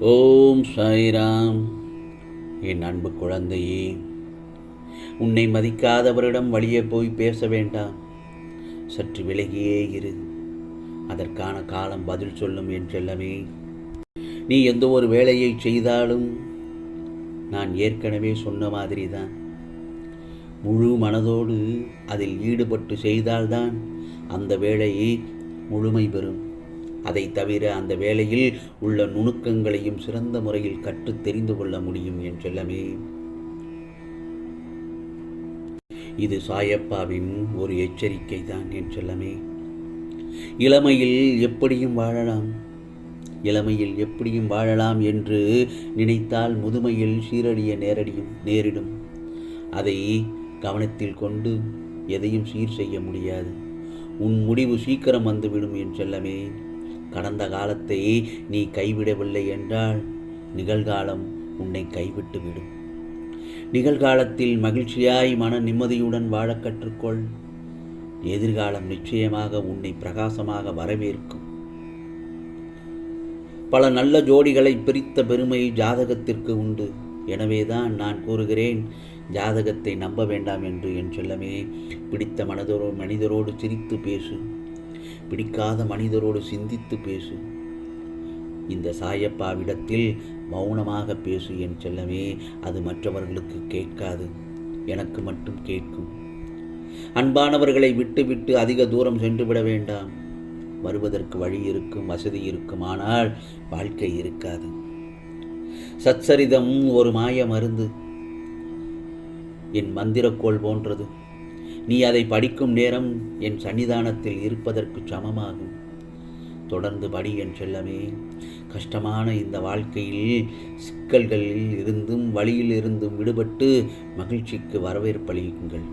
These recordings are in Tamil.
ஓம் சாய்ராம். என் அன்பு குழந்தையே உன்னை மதிக்காதவரிடம் வழியே போய் பேச வேண்டாம். சற்று விலகியே இரு. அதற்கான காலம் பதில் சொல்லும் என்றெல்லமே. நீ எந்த ஒரு வேலையை செய்தாலும் நான் ஏற்கனவே சொன்ன மாதிரி தான் முழு மனதோடு அதில் ஈடுபட்டு செய்தால்தான் அந்த வேலையை முழுமை பெறும். அதை தவிர அந்த வேலையில் உள்ள நுணுக்கங்களையும் சிறந்த முறையில் கற்றுத் தெரிந்து கொள்ள முடியும் என் செல்லமே. இது சாயப்பாவின் ஒரு எச்சரிக்கை தான் என் செல்லமே. இளமையில் எப்படியும் வாழலாம். இளமையில் எப்படியும் வாழலாம் என்று நினைத்தால் முதுமையில் சீரடிய நேரடியும் நேரிடும். அதை கவனத்தில் கொண்டு எதையும் சீர் செய்ய முடியாது. உன் முடிவு சீக்கிரம் வந்துவிடும் என் செல்லமே. கடந்த காலத்தை நீ கைவிடவில்லை என்றால் நிகழ்காலம் உன்னை கைவிட்டு விடும். நிகழ்காலத்தில் மகிழ்ச்சியாய் மன நிம்மதியுடன் வாழக் கற்றுக்கொள். எதிர்காலம் நிச்சயமாக உன்னை பிரகாசமாக வரவேற்கும். பல நல்ல ஜோடிகளை பிரித்த பெருமை ஜாதகத்திற்கு உண்டு. எனவேதான் நான் கூறுகிறேன் ஜாதகத்தை நம்ப வேண்டாம் என்று என் செல்லமே பிடித்த மனதோடு மனிதரோடு சிரித்து பேசு. பிடிக்காத மனிதரோடு சிந்தித்து பேசு. இந்த சாயப்பாவிடத்தில் மௌனமாக பேசு என் செல்லமே அது மற்றவர்களுக்கு கேட்காது. எனக்கு மட்டும் கேட்கும். அன்பானவர்களை விட்டு விட்டு அதிக தூரம் சென்று விட வேண்டாம். வருவதற்கு வழி இருக்கும் வசதி இருக்கும் ஆனால் வாழ்க்கை இருக்காது. சச்சரிதம் ஒரு மாய மருந்து. என் மந்திரக்கோள் போன்றது. நீ அதை படிக்கும் நேரம் என் சன்னிதானத்தில் இருப்பதற்கு சமமாகும். தொடர்ந்து படி என் செல்லமே. கஷ்டமான இந்த வாழ்க்கையில் சிக்கல்களில் இருந்தும் வழியில் இருந்தும் விடுபட்டு மகிழ்ச்சிக்கு வரவேற்பளியுங்கள்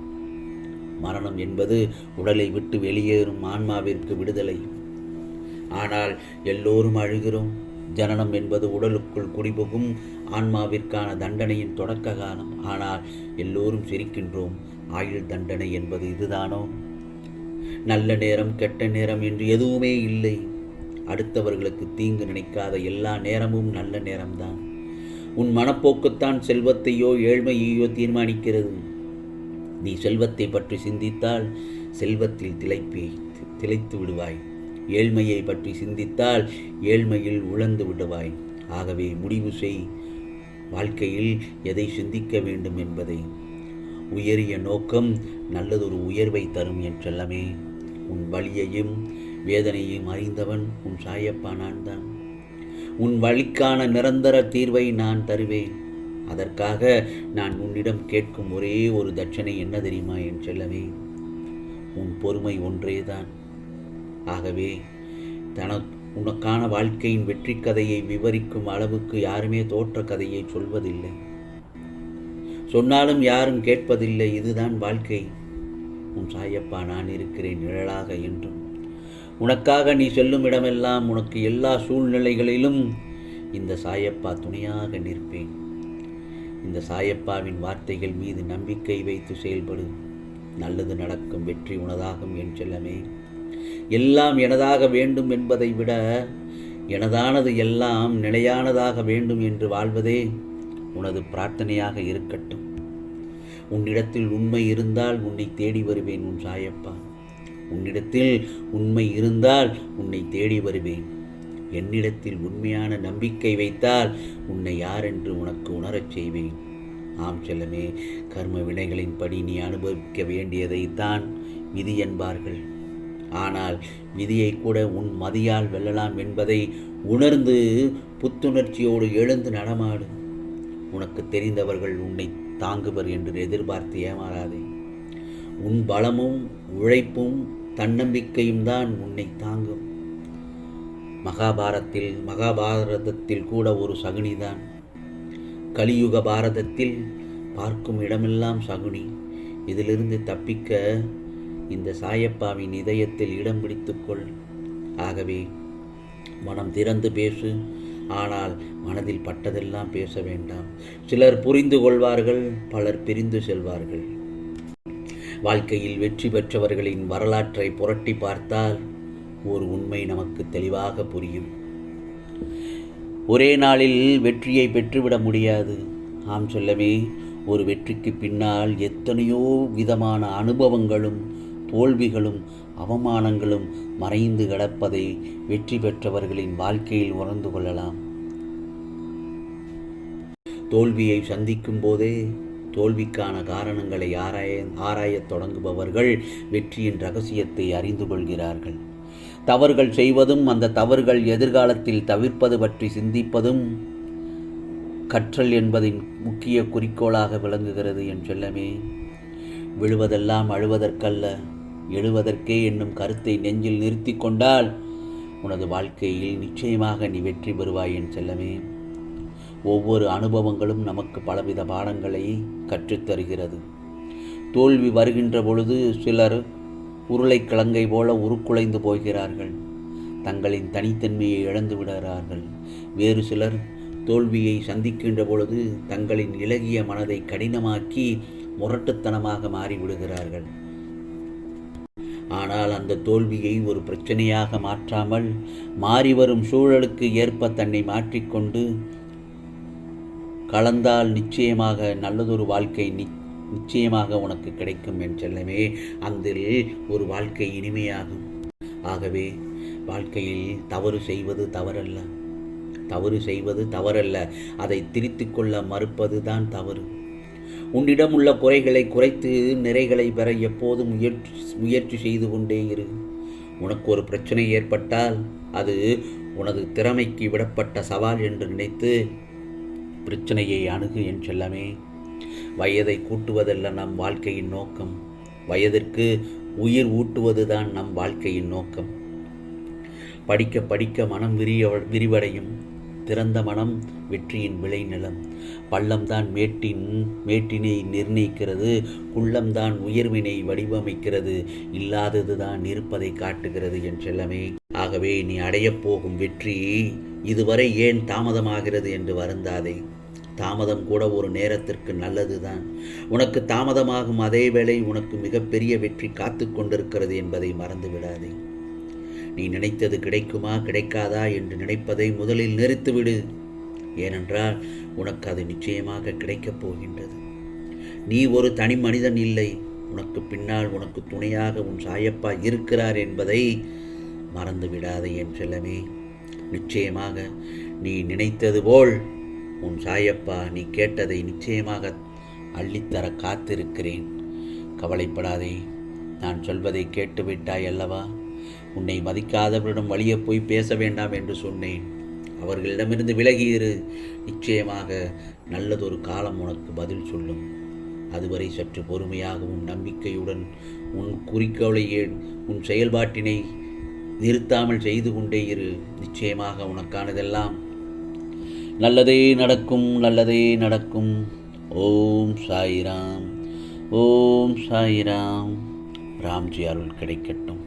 மரணம் என்பது உடலை விட்டு வெளியேறும் ஆன்மாவிற்கு விடுதலை. ஆனால் எல்லோரும் அழுகிறோம். ஜனனம் என்பது உடலுக்குள் குடிபுகும் ஆன்மாவிற்கான தண்டனையின் தொடக்க காலம் ஆனால் எல்லோரும் சிரிக்கின்றோம். ஆயுள் தண்டனை என்பது இதுதானோ? நல்ல நேரம் கெட்ட நேரம் என்று எதுவுமே இல்லை. அடுத்தவர்களுக்கு தீங்கு நினைக்காத எல்லா நேரமும் நல்ல நேரம்தான். உன் மனப்போக்குத்தான் செல்வத்தையோ ஏழ்மையையோ தீர்மானிக்கிறது. நீ செல்வத்தை பற்றி சிந்தித்தால் செல்வத்தில் திளைப்பி திளைத்து விடுவாய். ஏழ்மையை பற்றி சிந்தித்தால் ஏழ்மையில் உழந்து விடுவாய். ஆகவே முடிவு செய். வாழ்க்கையில் எதை சிந்திக்க வேண்டும் என்பதை. உயரிய நோக்கம் நல்லதொரு உயர்வை தரும் என்றெல்லாமே. உன் வழியையும் வேதனையும் அறிந்தவன் உன் சாயப்பா நான் தான் உன் வழிக்கான நிரந்தர தீர்வை நான் தருவேன். அதற்காக நான் உன்னிடம் கேட்கும் ஒரே ஒரு தட்சணை என்ன தெரியுமா என் செல்லவே உன் பொறுமை ஒன்றேதான். ஆகவே தன உனக்கான வாழ்க்கையின் வெற்றி கதையை விவரிக்கும் அளவுக்கு யாருமே தோற்ற கதையை சொல்வதில்லை. சொன்னாலும் யாரும் கேட்பதில்லை இதுதான் வாழ்க்கை. உன் சாயப்பா நான் இருக்கிறேன் நிழலாக என்றும். உனக்காக நீ செல்லும் இடமெல்லாம் உனக்கு எல்லா சூழ்நிலைகளிலும் இந்த சாயப்பா துணையாக நிற்பேன். இந்த சாயப்பாவின் வார்த்தைகள் மீது நம்பிக்கை வைத்து செயல்படு. நல்லது நடக்கும் வெற்றி உனதாகும் என் செல்லமே. எல்லாம் எனதாக வேண்டும் என்பதை விட எனதானது எல்லாம் நிலையானதாக வேண்டும் என்று வாழ்வதே உனது பிரார்த்தனையாக இருக்கட்டும். உன்னிடத்தில் உண்மை இருந்தால் உன்னை தேடி வருவேன் உன் சாயப்பா. உன்னிடத்தில் உண்மை இருந்தால் உன்னை தேடி வருவேன். என்னிடத்தில் உண்மையான நம்பிக்கை வைத்தால் உன்னை யார் என்று உனக்கு உணரச் செய்வேன். ஆம் செல்லமே கர்ம வினைகளின்படி நீ அனுபவிக்க வேண்டியதைத்தான் விதி என்பார்கள். ஆனால் விதியை கூட உன் மதியால் வெல்லலாம் என்பதை உணர்ந்து புத்துணர்ச்சியோடு எழுந்து நடமாடும் உனக்கு தெரிந்தவர்கள் உன்னை தாங்குவர் என்று எதிர்பார்த்து ஏமாறாதே. உன் பலமும் உழைப்பும் தன்னம்பிக்கையும் தான் உன்னை தாங்கும். மகாபாரத்தில் மகாபாரதத்தில் கூட ஒரு சகுனிதான் கலியுக பாரதத்தில் பார்க்கும் இடமெல்லாம் சகுனி. இதிலிருந்து தப்பிக்க இந்த சாயப்பாவின் இதயத்தில் இடம் பிடித்துக்கொள் ஆகவே மனம் திறந்து பேசு. ஆனால் மனதில் பட்டதெல்லாம் பேச வேண்டாம். சிலர் புரிந்து கொள்வார்கள் பலர் பிரிந்து செல்வார்கள். வாழ்க்கையில் வெற்றி பெற்றவர்களின் வரலாற்றை புரட்டி பார்த்தால் ஒரு உண்மை நமக்கு தெளிவாக புரியும். ஒரே நாளில் வெற்றியை பெற்றுவிட முடியாது. ஆம் சொல்லவே ஒரு வெற்றிக்கு பின்னால் எத்தனையோ விதமான அனுபவங்களும் தோல்விகளும் அவமானங்களும் மறைந்து கிடப்பதை வெற்றி பெற்றவர்களின் வாழ்க்கையில் உணர்ந்து கொள்ளலாம். தோல்வியை சந்திக்கும் போதே தோல்விக்கான காரணங்களை ஆராய ஆராயத் தொடங்குபவர்கள் வெற்றியின் ரகசியத்தை அறிந்து கொள்கிறார்கள். தவறுகள் செய்வதும் அந்த தவறுகள் எதிர்காலத்தில் தவிர்ப்பது பற்றி சிந்திப்பதும் கற்றல் என்பதின் முக்கிய குறிக்கோளாக விளங்குகிறது என் செல்லமே. விழுவதெல்லாம் அழுவதற்கல்ல. எழுவதற்கே என்னும் கருத்தை நெஞ்சில் நிறுத்தி கொண்டால் உனது வாழ்க்கையில் நிச்சயமாக நீ வெற்றி பெறுவாய் என் செல்லமே. ஒவ்வொரு அனுபவங்களும் நமக்கு பலவித பாடங்களை கற்றுத்தருகிறது. தோல்வி வருகின்ற பொழுது சிலர் உருளைக்கிழங்கை போல உருக்குலைந்து போகிறார்கள். தங்களின் தனித்தன்மையை இழந்து விடுகிறார்கள். வேறு சிலர் தோல்வியை சந்திக்கின்ற பொழுது தங்களின் இலகிய மனதை கடினமாக்கி முரட்டுத்தனமாக மாறிவிடுகிறார்கள். ஆனால் அந்த தோல்வியை ஒரு பிரச்சனையாக மாற்றாமல் மாறிவரும் சூழலுக்கு ஏற்ப தன்னை மாற்றிக்கொண்டு கலந்தால் நிச்சயமாக நல்லதொரு வாழ்க்கை நி நிச்சயமாக உனக்கு கிடைக்கும் என் செல்லமே. அதில் ஒரு வாழ்க்கை இனிமையாகும். ஆகவே வாழ்க்கையில் தவறு செய்வது தவறல்ல. தவறு செய்வது தவறல்ல. அதை திரித்து கொள்ள மறுப்பது தான் தவறு. உன்னிடம் உள்ள குறைகளை குறைத்து நிறைகளை பெற எப்போதும் முயற்சி முயற்சி செய்து கொண்டே இரு. உனக்கு ஒரு பிரச்சனை ஏற்பட்டால் அது உனது திறமைக்கு விடப்பட்ட சவால் என்று நினைத்து பிரச்சனையை அணுகு என் செல்லமே. வயதை கூட்டுவதல்ல நம் வாழ்க்கையின் நோக்கம். வயதிற்கு உயிர் ஊட்டுவதுதான் நம் வாழ்க்கையின் நோக்கம். படிக்க படிக்க மனம் விரிய விரிவடையும். திறந்த மனம் வெற்றியின் விளைநிலம் பள்ளம்தான் மேட்டின் மேட்டினை நிர்ணயிக்கிறது. குள்ளம்தான் உயர்வினை வடிவமைக்கிறது. இல்லாததுதான் இருப்பதை காட்டுகிறது என் செல்லமே ஆகவே நீ அடையப் போகும் வெற்றி இதுவரை ஏன் தாமதமாகிறது என்று வருந்தாதே. தாமதம் கூட ஒரு நேரத்திற்கு நல்லதுதான். உனக்கு தாமதமாகும் அதே வேளை உனக்கு மிகப்பெரிய வெற்றி காத்து கொண்டிருக்கிறது என்பதை மறந்து விடாதே நீ நினைத்தது கிடைக்குமா கிடைக்காதா என்று நினைப்பதை முதலில் நிறுத்திவிடு. ஏனென்றால் உனக்கு அது நிச்சயமாக கிடைக்கப் போகின்றது. நீ ஒரு தனி மனிதன் இல்லை. உனக்கு பின்னால் உனக்கு துணையாக உன் சாயப்பா இருக்கிறார் என்பதை மறந்து விடாதே என் செல்லமே. நிச்சயமாக நீ நினைத்தது போல் உன் சாயப்பா நீ கேட்டதை நிச்சயமாக அள்ளித்தர காத்திருக்கிறேன். கவலைப்படாதே. நான் சொல்வதை கேட்டுவிட்டாய் அல்லவா? உன்னை மதிக்காதவரிடம் வழியே போய் பேச வேண்டாம் என்று சொன்னேன். அவர்களிடமிருந்து விலகியிரு. நிச்சயமாக நல்லதொரு காலம் உனக்கு பதில் சொல்லும். அதுவரை சற்று பொறுமையாகவும் நம்பிக்கையுடன் உன் குறிக்கோளை உன் செயல்பாட்டினை நிறுத்தாமல் செய்து கொண்டே இரு. நிச்சயமாக உனக்கானதெல்லாம் நல்லதே நடக்கும் நல்லதே நடக்கும். ஓம் சாயிராம் ஓம் சாயிராம். ராம்ஜி அருள் கிடைக்கட்டும்.